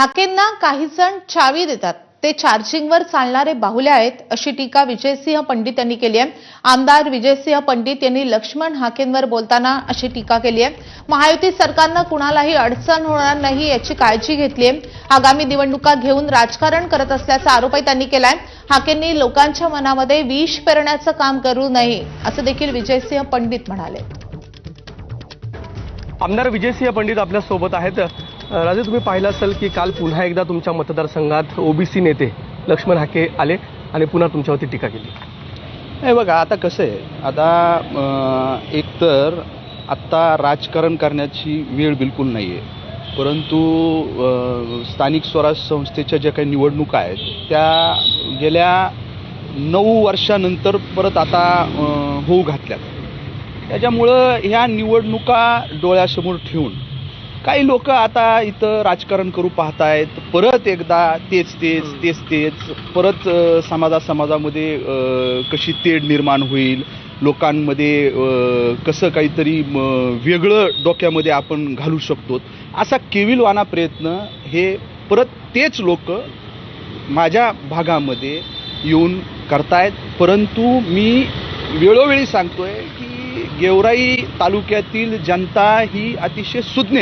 हाकेंना काही जण चावी देतात. ते चार्जिंगवर चालणारे बाहुल्या आहेत अशी टीका विजयसिंह पंडित यांनी केली आहे. आमदार विजयसिंह पंडित यांनी लक्ष्मण हाकेंवर बोलताना अशी टीका केली आहे. महायुती सरकारनं कुणालाही अडचण होणार नाही याची काळजी घेतली आहे. आगामी निवडणुका घेऊन राजकारण करत असल्याचा आरोपही त्यांनी केलाय. हाकेंनी लोकांच्या मनामध्ये विष पेरण्याचं काम करू नये असं देखील विजयसिंह पंडित म्हणाले. आमदार विजयसिंह पंडित आपल्यासोबत आहेत. राजे तुम्ही पाहिलं असेल की काल पुन्हा एकदा तुमच्या मतदारसंघात ओबीसी नेते लक्ष्मण हाके आले आणि पुन्हा तुमच्यावरती टीका केली. नाही बघा आता कसं आहे? आता एकतर आत्ता राजकारण करण्याची वेळ बिलकुल नाही आहे परंतु स्थानिक स्वराज संस्थेच्या ज्या काही निवडणुका आहेत त्या गेल्या नऊ वर्षानंतर परत आता होऊ घातल्यात. त्याच्यामुळं ह्या निवडणुका डोळ्यासमोर ठेवून काही लोक आता इथं राजकारण करू पाहतायत. परत एकदा तेच तेच तेच तेच. परत समाजा समाजामध्ये कशी तेढ निर्माण होईल? लोकांमध्ये कसं काहीतरी म, वेगळं डोक्यामध्ये आपण घालू शकतो? असा केविलवाना प्रयत्न हे परत तेच लोक माझ्या भागामध्ये येऊन करतायत. परंतु मी वेळोवेळी सांगतोय की गेवराई तालुक्यातील जनता ही अतिशय सुज्ञ